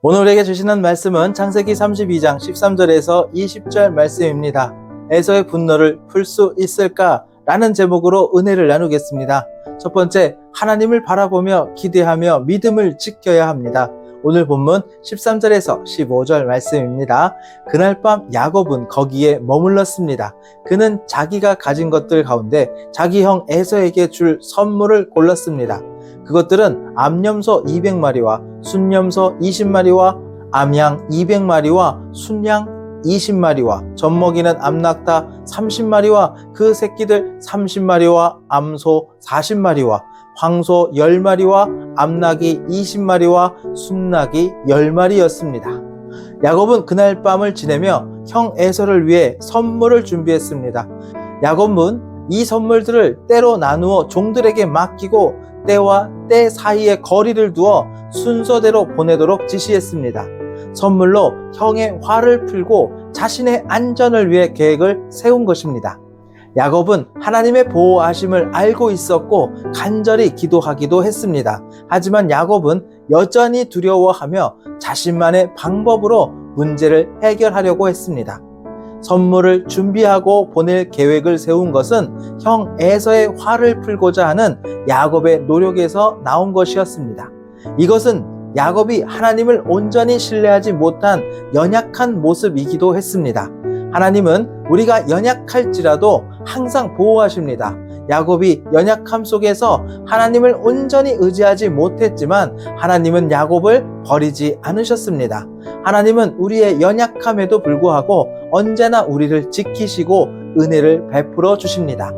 오늘 우리에게 주시는 말씀은 창세기 32장 13절에서 20절 말씀입니다. 에서의 분노를 풀 수 있을까? 라는 제목으로 은혜를 나누겠습니다. 첫 번째, 하나님을 바라보며 기대하며 믿음을 지켜야 합니다. 오늘 본문 13절에서 15절 말씀입니다. 그날 밤 야곱은 거기에 머물렀습니다. 그는 자기가 가진 것들 가운데 자기 형 에서에게 줄 선물을 골랐습니다. 그것들은 암염소 200마리와 순염소 20마리와 암양 200마리와 순양 20마리와 젖먹이는 암낙타 30마리와 그 새끼들 30마리와 암소 40마리와 황소 10마리와 암낙이 20마리와 순낙이 10마리였습니다. 야곱은 그날 밤을 지내며 형 에서를 위해 선물을 준비했습니다. 야곱은 이 선물들을 때로 나누어 종들에게 맡기고 때와 때 사이에 거리를 두어 순서대로 보내도록 지시했습니다. 선물로 형의 화를 풀고 자신의 안전을 위해 계획을 세운 것입니다. 야곱은 하나님의 보호하심을 알고 있었고 간절히 기도하기도 했습니다. 하지만 야곱은 여전히 두려워하며 자신만의 방법으로 문제를 해결하려고 했습니다. 선물을 준비하고 보낼 계획을 세운 것은 형 에서의 화를 풀고자 하는 야곱의 노력에서 나온 것이었습니다. 이것은 야곱이 하나님을 온전히 신뢰하지 못한 연약한 모습이기도 했습니다. 하나님은 우리가 연약할지라도 항상 보호하십니다. 야곱이 연약함 속에서 하나님을 온전히 의지하지 못했지만 하나님은 야곱을 버리지 않으셨습니다. 하나님은 우리의 연약함에도 불구하고 언제나 우리를 지키시고 은혜를 베풀어 주십니다.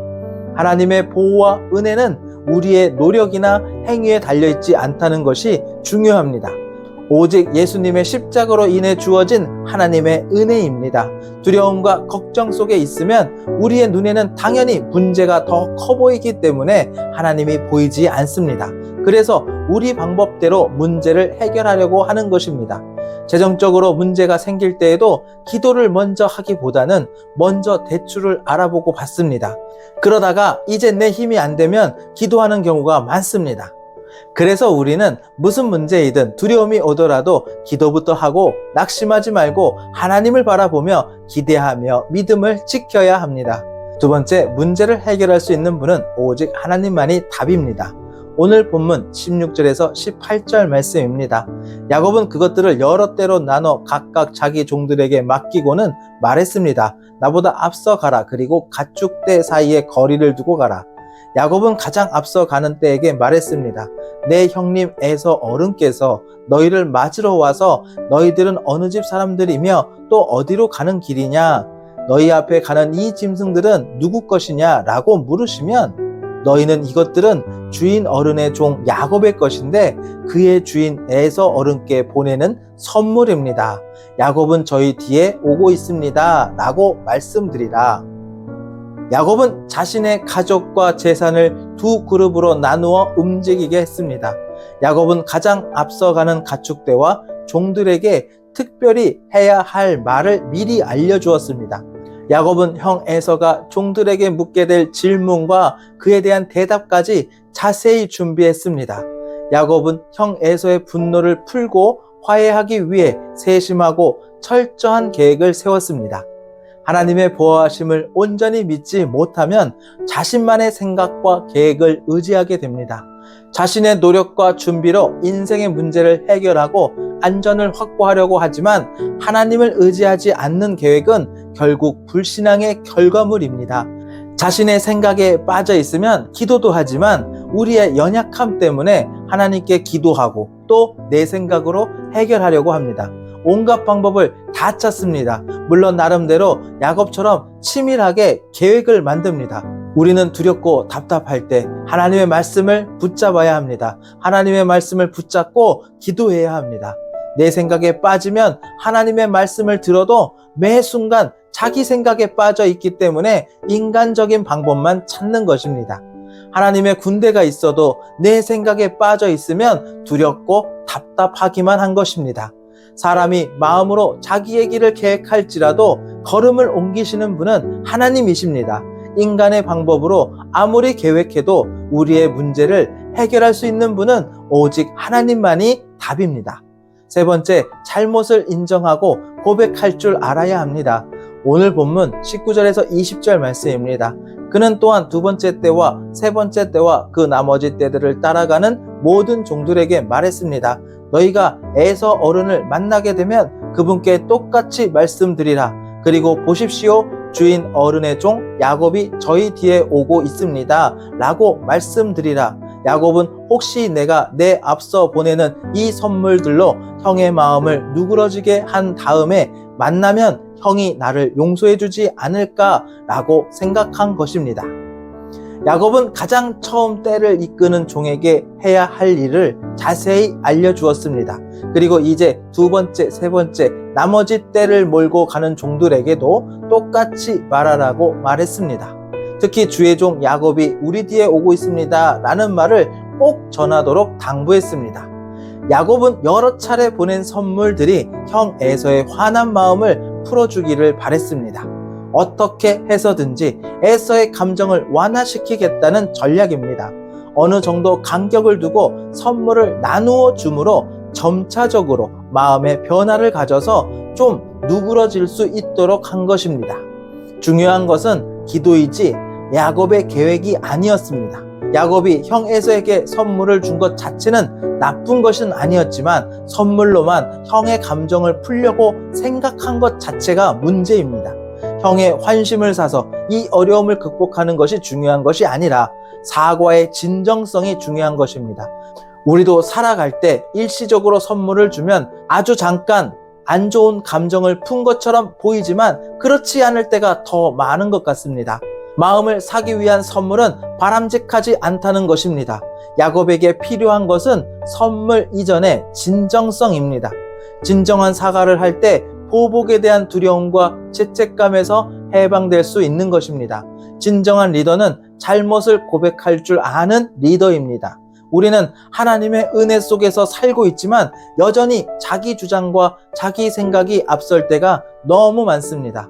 하나님의 보호와 은혜는 우리의 노력이나 행위에 달려있지 않다는 것이 중요합니다. 오직 예수님의 십자가로 인해 주어진 하나님의 은혜입니다. 두려움과 걱정 속에 있으면 우리의 눈에는 당연히 문제가 더 커 보이기 때문에 하나님이 보이지 않습니다. 그래서 우리 방법대로 문제를 해결하려고 하는 것입니다. 재정적으로 문제가 생길 때에도 기도를 먼저 하기보다는 먼저 대출을 알아보고 받습니다. 그러다가 이제 내 힘이 안 되면 기도하는 경우가 많습니다. 그래서 우리는 무슨 문제이든 두려움이 오더라도 기도부터 하고 낙심하지 말고 하나님을 바라보며 기대하며 믿음을 지켜야 합니다. 두 번째, 문제를 해결할 수 있는 분은 오직 하나님만이 답입니다. 오늘 본문 16절에서 18절 말씀입니다. 야곱은 그것들을 여러 때로 나눠 각각 자기 종들에게 맡기고는 말했습니다. 나보다 앞서 가라. 그리고 가축대 사이에 거리를 두고 가라. 야곱은 가장 앞서 가는 때에게 말했습니다. 내 형님 에서 어른께서 너희를 맞으러 와서 너희들은 어느 집 사람들이며 또 어디로 가는 길이냐? 너희 앞에 가는 이 짐승들은 누구 것이냐? 라고 물으시면 너희는 이것들은 주인 어른의 종 야곱의 것인데 그의 주인 에서 어른께 보내는 선물입니다. 야곱은 저희 뒤에 오고 있습니다. 라고 말씀드리라. 야곱은 자신의 가족과 재산을 두 그룹으로 나누어 움직이게 했습니다. 야곱은 가장 앞서가는 가축대와 종들에게 특별히 해야 할 말을 미리 알려주었습니다. 야곱은 형 에서가 종들에게 묻게 될 질문과 그에 대한 대답까지 자세히 준비했습니다. 야곱은 형 에서의 분노를 풀고 화해하기 위해 세심하고 철저한 계획을 세웠습니다. 하나님의 보호하심을 온전히 믿지 못하면 자신만의 생각과 계획을 의지하게 됩니다. 자신의 노력과 준비로 인생의 문제를 해결하고 안전을 확보하려고 하지만 하나님을 의지하지 않는 계획은 결국 불신앙의 결과물입니다. 자신의 생각에 빠져 있으면 기도도 하지만 우리의 연약함 때문에 하나님께 기도하고 또 내 생각으로 해결하려고 합니다. 온갖 방법을 다 찾습니다. 물론 나름대로 야곱처럼 치밀하게 계획을 만듭니다. 우리는 두렵고 답답할 때 하나님의 말씀을 붙잡아야 합니다. 하나님의 말씀을 붙잡고 기도해야 합니다. 내 생각에 빠지면 하나님의 말씀을 들어도 매 순간 자기 생각에 빠져 있기 때문에 인간적인 방법만 찾는 것입니다. 하나님의 군대가 있어도 내 생각에 빠져 있으면 두렵고 답답하기만 한 것입니다. 사람이 마음으로 자기의 길을 계획할지라도 걸음을 옮기시는 분은 하나님이십니다. 인간의 방법으로 아무리 계획해도 우리의 문제를 해결할 수 있는 분은 오직 하나님만이 답입니다. 세 번째, 잘못을 인정하고 고백할 줄 알아야 합니다. 오늘 본문 19절에서 20절 말씀입니다. 그는 또한 두 번째 때와 세 번째 때와 그 나머지 때들을 따라가는 모든 종들에게 말했습니다. 너희가 에서 어른을 만나게 되면 그분께 똑같이 말씀드리라. 그리고 보십시오. 주인 어른의 종 야곱이 저희 뒤에 오고 있습니다. 라고 말씀드리라. 야곱은 혹시 내가 내 앞서 보내는 이 선물들로 형의 마음을 누그러지게 한 다음에 만나면 형이 나를 용서해 주지 않을까라고 생각한 것입니다. 야곱은 가장 처음 때를 이끄는 종에게 해야 할 일을 자세히 알려주었습니다. 그리고 이제 두 번째, 세 번째, 나머지 때를 몰고 가는 종들에게도 똑같이 말하라고 말했습니다. 특히 주의 종 야곱이 우리 뒤에 오고 있습니다. 라는 말을 꼭 전하도록 당부했습니다. 야곱은 여러 차례 보낸 선물들이 형 에서의 화난 마음을 풀어주기를 바랬습니다. 어떻게 해서든지 에서의 감정을 완화시키겠다는 전략입니다. 어느 정도 간격을 두고 선물을 나누어 줌으로 점차적으로 마음의 변화를 가져서 좀 누그러질 수 있도록 한 것입니다. 중요한 것은 기도이지 야곱의 계획이 아니었습니다. 야곱이 형 에서에게 선물을 준 것 자체는 나쁜 것은 아니었지만 선물로만 형의 감정을 풀려고 생각한 것 자체가 문제입니다. 형의 환심을 사서 이 어려움을 극복하는 것이 중요한 것이 아니라 사과의 진정성이 중요한 것입니다. 우리도 살아갈 때 일시적으로 선물을 주면 아주 잠깐 안 좋은 감정을 푼 것처럼 보이지만 그렇지 않을 때가 더 많은 것 같습니다. 마음을 사기 위한 선물은 바람직하지 않다는 것입니다. 야곱에게 필요한 것은 선물 이전의 진정성입니다. 진정한 사과를 할 때 보복에 대한 두려움과 죄책감에서 해방될 수 있는 것입니다. 진정한 리더는 잘못을 고백할 줄 아는 리더입니다. 우리는 하나님의 은혜 속에서 살고 있지만 여전히 자기 주장과 자기 생각이 앞설 때가 너무 많습니다.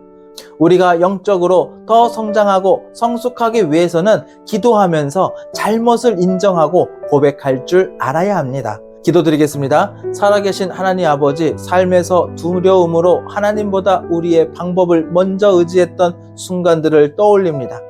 우리가 영적으로 더 성장하고 성숙하기 위해서는 기도하면서 잘못을 인정하고 고백할 줄 알아야 합니다. 기도드리겠습니다. 살아계신 하나님 아버지, 삶에서 두려움으로 하나님보다 우리의 방법을 먼저 의지했던 순간들을 떠올립니다.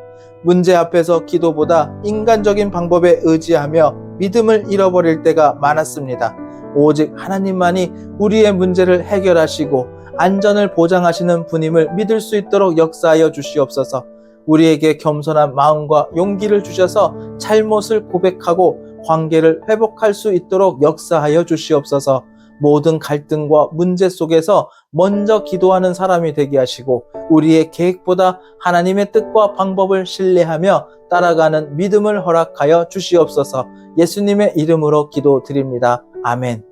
문제 앞에서 기도보다 인간적인 방법에 의지하며 믿음을 잃어버릴 때가 많았습니다. 오직 하나님만이 우리의 문제를 해결하시고 안전을 보장하시는 분임을 믿을 수 있도록 역사하여 주시옵소서. 우리에게 겸손한 마음과 용기를 주셔서 잘못을 고백하고 관계를 회복할 수 있도록 역사하여 주시옵소서. 모든 갈등과 문제 속에서 먼저 기도하는 사람이 되게 하시고 우리의 계획보다 하나님의 뜻과 방법을 신뢰하며 따라가는 믿음을 허락하여 주시옵소서. 예수님의 이름으로 기도드립니다. 아멘.